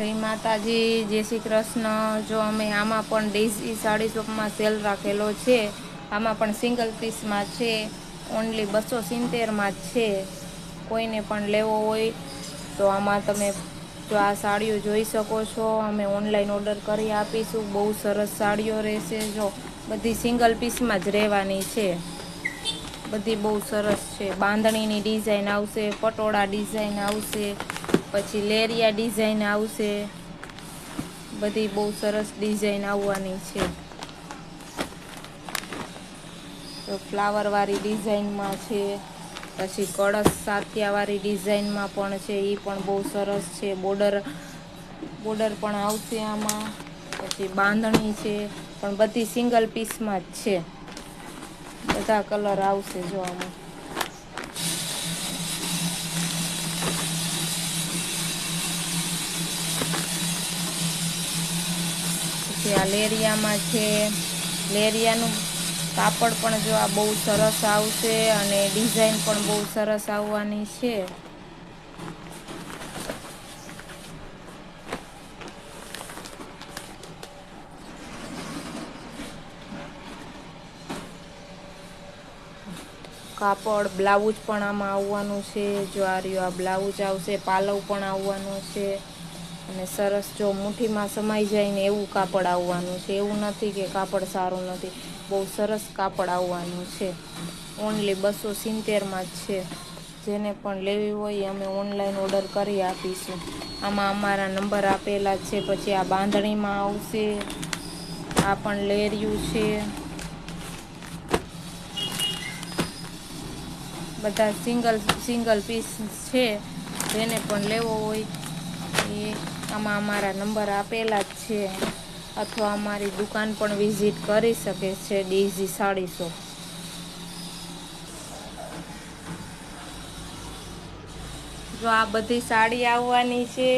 જય માતાજી, જય શ્રી કૃષ્ણ. જો અમે આમાં પણ ડેઝી સાડી શોપમાં સેલ રાખેલો છે, આમાં પણ સિંગલ પીસમાં છે, ઓનલી બસો સિત્તેરમાં જ છે. કોઈને પણ લેવો હોય તો આમાં તમે જો આ સાડીઓ જોઈ શકો છો. અમે ઓનલાઈન ઓર્ડર કરી આપીશું. બહુ સરસ સાડીઓ રહેશે જો. બધી સિંગલ પીસમાં જ રહેવાની છે. બધી બહુ સરસ છે. બાંધણીની ડિઝાઇન આવશે, પટોળા ડિઝાઇન આવશે. પછી લેરિયા ડિઝાઇન આવશે. બધી બહુ સરસ ડિઝાઇન આવવાની છે. તો ફ્લાવરવાળી ડિઝાઇનમાં છે. પછી કળશ સાતિયાવાળી ડિઝાઇનમાં પણ છે. એ પણ બહુ સરસ છે. બોર્ડર બોર્ડર પણ આવશે આમાં. પછી બાંધણી છે. પણ બધી સિંગલ પીસમાં જ છે. બધા કલર આવશે જો પછી આ લેરિયામાં છે. લેરિયાનું કાપડ પણ જો આ બહુ સરસ આવશે અને ડિઝાઇન પણ બહુ સરસ આવવાની છે. કાપડ, બ્લાઉઝ પણ આમાં આવવાનું છે. જો આ રહ્યું આ બ્લાઉઝ આવશે, પાલવ પણ આવવાનો છે. અને સરસ જો મુઠ્ઠીમાં સમાઈ જાય ને એવું કાપડ આવવાનું છે. એવું નથી કે કાપડ સારું નથી. બહુ સરસ કાપડ આવવાનું છે. ઓનલી બસો સિત્તેરમાં જ છે. જેને પણ લેવી હોય અમે ઓનલાઈન ઓર્ડર કરી આપીશું. આમાં અમારા નંબર આપેલા છે. પછી આ બાંધણીમાં આવશે. આ પણ લેરિયું છે. બધા સિંગલ સિંગલ પીસ છે. જેને પણ લેવો હોય એ આમાં અમારા નંબર આપેલા જ છે. અથવા અમારી દુકાન પણ વિઝિટ કરી શકે છે ડીઝી સાડી શોપ. જો આ બધી સાડી આવવાની છે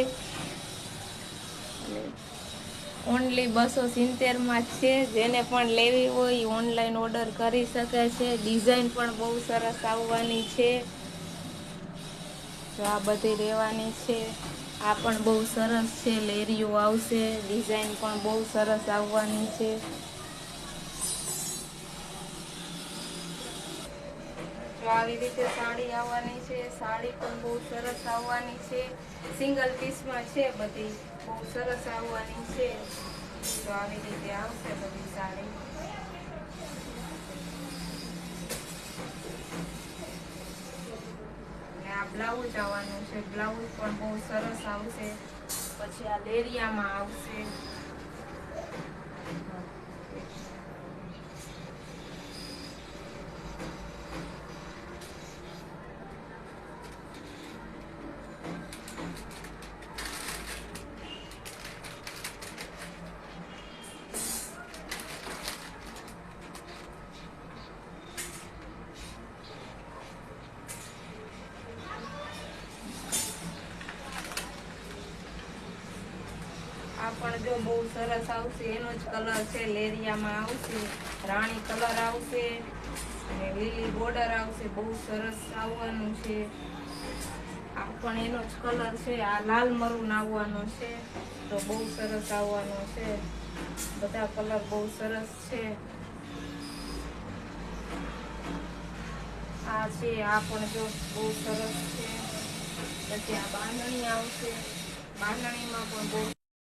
ઓનલી બસો સિત્તેરમાં છે. જેને પણ લેવી હોય ઓનલાઈન ઓર્ડર કરી શકે છે. ડિઝાઇન પણ બહુ સરસ આવવાની છે. જો આ બધી રહેવાની છે. આ પણ બહુ સરસ છે, લેરીઓ આવશે, ડિઝાઇન પણ બહુ સરસ આવવાની છે. તો આવી રીતે સાડી આવવાની છે, સાડી પણ બહુ સરસ આવવાની છે. સિંગલ પીસમાં છે બધી, બહુ સરસ આવવાની છે. તો આવી રીતે આવશે બધી સાડી. બ્લાઉઝ આવવાનું છે. બ્લાઉઝ પણ બહુ સરસ આવશે. પછી આ લેરિયામાં આવશે. આ પણ જો બહુ સરસ આવશે, એનો જ કલર છે લેરિયામાં આવશે, રાણી કલર આવશે, અને લીલી બોર્ડર આવશે, બહુ સરસ આવવાનું છે. આ પણ એનો જ કલર છે, આ લાલ મરૂન આવવાનો છે, તો બહુ સરસ આવવાનો છે. બધા કલર બહુ સરસ છે. આ છે, આ પણ જો બહુ સરસ છે. પછી આ બાંધણી આવશે, બાંધણીમાં પણ બહુ